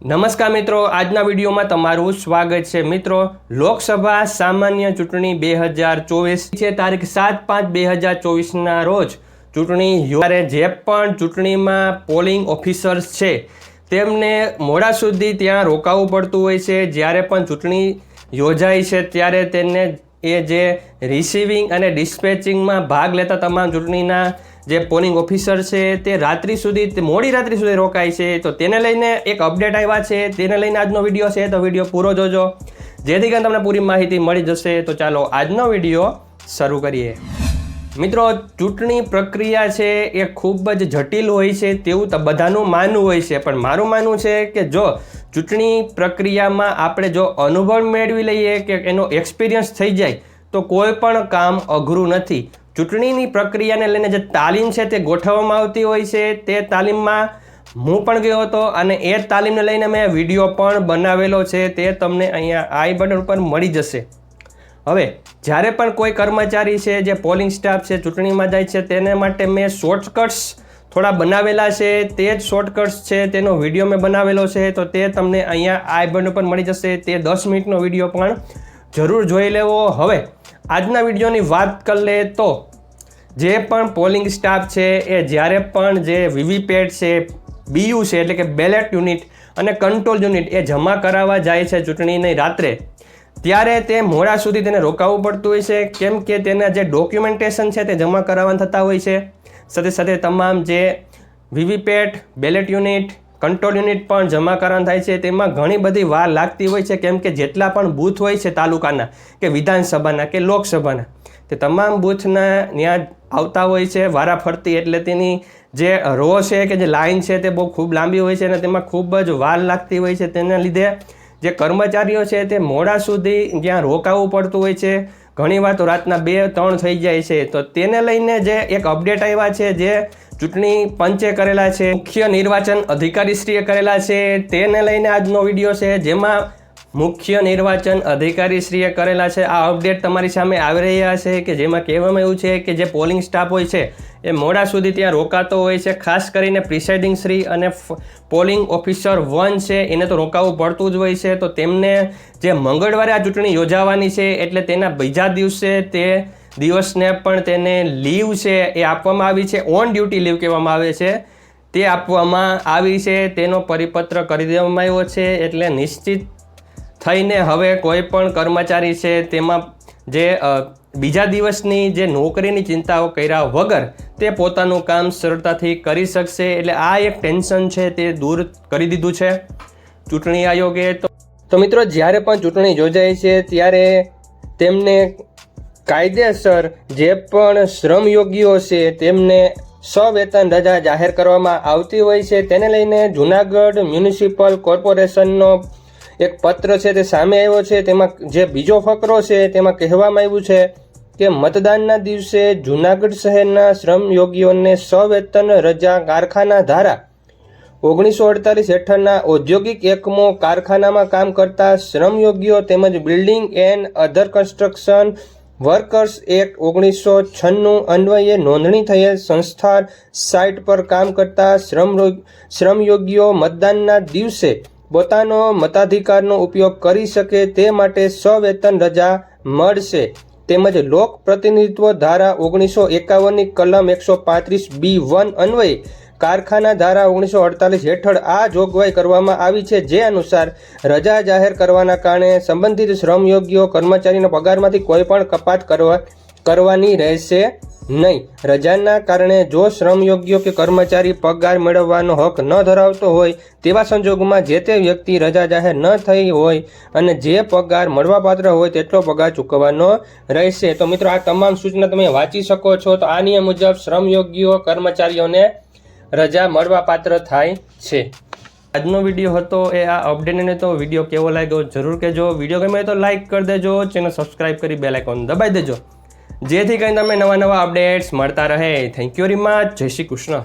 નમસ્કાર મિત્રો, આજના વિડીયોમાં તમારું સ્વાગત છે. મિત્રો, લોકસભા સામાન્ય ચૂંટણી બે હજાર ચોવીસ છે, તારીખ સાત પાંચ બે હજાર ચોવીસના રોજ ચૂંટણી યોજારે જે પણ ચૂંટણીમાં પોલિંગ ઓફિસર્સ છે, તેમને મોડા સુધી ત્યાં રોકાવું પડતું હોય છે. જ્યારે પણ ચૂંટણી યોજાય છે, ત્યારે તેને એ જે રિસીવિંગ અને ડિસ્પેચિંગમાં ભાગ લેતા તમામ ચૂંટણીના જે પોલિંગ ઓફિસર છે તે રાત્રિ સુધી મોડી રાત્રિ સુધી રોકાય છે. તો તેને લઈને એક અપડેટ આવ્યા છે. તેને લઈને આજનો વીડિયો છે. તો વીડિયો પૂરો જોજો. જેથી કરીને તમને પૂરી માહિતી મળી જશે. તો ચાલો આજનો વીડિયો શરૂ કરીએ. મિત્રો, ચૂંટણી પ્રક્રિયા છે એ ખૂબ જ જટિલ હોય છે. તેવું તો બધાનું માનવું હોય છે. પણ મારું માનવું છે કે જો ચૂંટણી પ્રક્રિયામાં આપણે જો અનુભવ મેળવી લઈએ કે એનો એક્સપિરિયન્સ થઈ જાય, તો કોઈ પણ કામ અઘરું નથી. ચૂંટણીની પ્રક્રિયાને લઈને જે તાલીમ છે તે ગોઠવવામાં આવતી હોય છે, તે તાલીમમાં હું પણ ગયો હતો અને એ તાલીમને લઈને મેં વીડિયો પણ બનાવેલો છે, તે તમને અહીંયા આઈ બટન ઉપર મળી જશે. હવે, જ્યારે પણ કોઈ કર્મચારી છે, જે પોલિંગ સ્ટાફ છે, ચૂંટણીમાં જાય છે, તેને માટે મેં શોર્ટકટ્સ થોડા બનાવેલા છે, તે જ શોર્ટકટ્સ છે, તેનો વીડિયો મેં બનાવેલો છે, તો તે તમને અહીંયા આઈ બટન ઉપર મળી જશે, તે દસ મિનિટનો વીડિયો પણ જરૂર જોઈ લેવો. હવે આજના વિડીયોની વાત કરી લે તો જે પણ પોલિંગ સ્ટાફ છે એ જ્યારે પણ જે વીવીપેટ છે, બીયુ છે, એટલે કે બેલેટ યુનિટ અને કંટ્રોલ યુનિટ એ જમા કરાવવા જાય છે ચૂંટણીની રાત્રે, ત્યારે તે મોડા સુધી તેને રોકાવવું પડતું હોય છે. કેમ કે તેના જે ડોક્યુમેન્ટેશન છે તે જમા કરાવવાના થતા હોય છે. સાથે સાથે તમામ જે VVPAT ballot unit control unit પણ જમા કરવાનું થાય છે. તેમાં ઘણી બધી વાર લાગતી હોય છે, કેમ કે જેટલા પણ બૂથ હોય છે તાલુકાના, કે વિધાનસભાના, કે લોકસભાના, તે તમામ બૂથના ત્યાં આવતા હોય છે વારા ફરતી એટલે તેની જે રો છે, કે જે લાઈન છે, તે બહુ ખૂબ લાંબી હોય છે અને તેમાં ખૂબ જ વાર લાગતી હોય છે. તેના લીધે જે કર્મચારીઓ છે, તે મોડા સુધી જ્યાં રોકાવું પડતું હોય છે. ઘણીવાર તો રાતના બે, ત્રણ થઈ જાય છે. તો તેને લઈને જે એક અપડેટ આવ્યા છે, જે ચૂંટણી પંચે કરેલા છે, મુખ્ય નિર્વાચન અધિકારીશ્રીએ કરેલા છે, તેને લઈને આજનો વીડિયો છે, જેમાં મુખ્ય નિર્વાચન અધિકારીશ્રીએ કરેલા છે. આ અપડેટ તમારી સામે આવી રહ્યા છે કે જેમાં કહેવામાં એવું છે કે જે પોલિંગ સ્ટાફ હોય છે, એ મોડા સુધી ત્યાં રોકાતો હોય છે. ખાસ કરીને પ્રિસાઇડિંગ શ્રી અને પોલિંગ ઓફિસર વન છે, એને તો રોકાવું પડતું જ હોય છે. તો તેમને જે મંગળવારે આ ચૂંટણી યોજાવાની છે, એટલે તેના બીજા દિવસે તે દિવસને પણ તેને લીવ છે, એ આપવામાં આવી છે. ઓન ડ્યુટી લીવ કહેવામાં આવે છે. તે આપવામાં આવી છે. તેનો પરિપત્ર કરી દેવામાં આવ્યો છે, એટલે નિશ્ચિત થઈને હવે કોઈ પણ કર્મચારી છે તેમાં જે બીજા દિવસની જે નોકરીની ચિંતાઓ કર્યા વગર તે પોતાનું કામ સરળતાથી કરી શકશે એટલે આ એક ટેન્શન છે તે દૂર કરી દીધું છે ચૂંટણી આયોગે. તો તો મિત્રો જ્યારે પણ ચૂંટણી યોજાય છે ત્યારે તેમને કાયદેસર જે પણ શ્રમયોગીઓ છે તેમને સવેતન રજા જાહેર કરવામાં આવતી હોય છે. તેને લઈને જુનાગઢ મ્યુનિસિપલ કોર્પોરેશનનો એક પત્ર છે તે સામે આવ્યો છે, તેમાં જે બીજો ફકરો છે તેમાં કહેવામાં આવ્યું છે કે મતદાનના દિવસે જુનાગઢ શહેરના શ્રમયોગીઓને સવેતન રજા કારખાના ધારા. ઓગણીસો અડતાલીસ હેઠળના ઔદ્યોગિક એકમો કારખાનામાં કામ કરતા શ્રમયોગીઓ તેમજ building and other construction workers act ઓગણીસો છન્નું અન્વયે નોંધણી થયેલ સંસ્થા સાઇટ પર કામ કરતા શ્રમ શ્રમયોગીઓ મતદાનના દિવસે પોતાનો મતાધિકારનો ઉપયોગ કરી શકે તે માટે સવેતન રજા મળશે. તેમજ લોક પ્રતિનિધિત્વ ધારા ઓગણીસો એકાવનની કલમ એકસો પાંત્રીસ બી વન અન્વયે કારખાના ધારા ઓગણીસો અડતાલીસ હેઠળ આ જોગવાઈ કરવામાં આવી છે. જે અનુસાર રજા જાહેર કરવાના કારણે સંબંધિત શ્રમયોગીઓ કર્મચારીના પગારમાંથી કોઈ પણ કપાત કરવા કરવાની રહેશે. નહીં. રજાના કારણે જો શ્રમયોગ્ય કે કર્મચારી પગાર મેળવવાનો હક ન ધરાવતો હોય, તેવા સંજોગોમાં જે તે વ્યક્તિ રજા જાહેર ન થઈ હોય અને જે પગાર મળવાપાત્ર હોય તેટલો પગાર ચૂકવવાનો રહેશે. તો મિત્રો, આ તમામ સૂચના તમે વાંચી શકો છો. તો આ નિયમ મુજબ શ્રમયોગીઓ કર્મચારીઓને રજા મળવાપાત્ર થાય છે. આજનો વીડિયો હતો એ આ અપડેટને તો વીડિયો કેવો લાગ્યો જરૂર કહેજો. વીડિયો ગમે તો લાઇક કરી દેજો. ચેનલ સબસ્ક્રાઈબ કરી બેલાઇકોન દબાઈ દેજો. જેથી કરીને તમે નવા નવા અપડેટ્સ મળતા રહે. થેન્ક યુ વેરી મચ જય શ્રી કૃષ્ણ.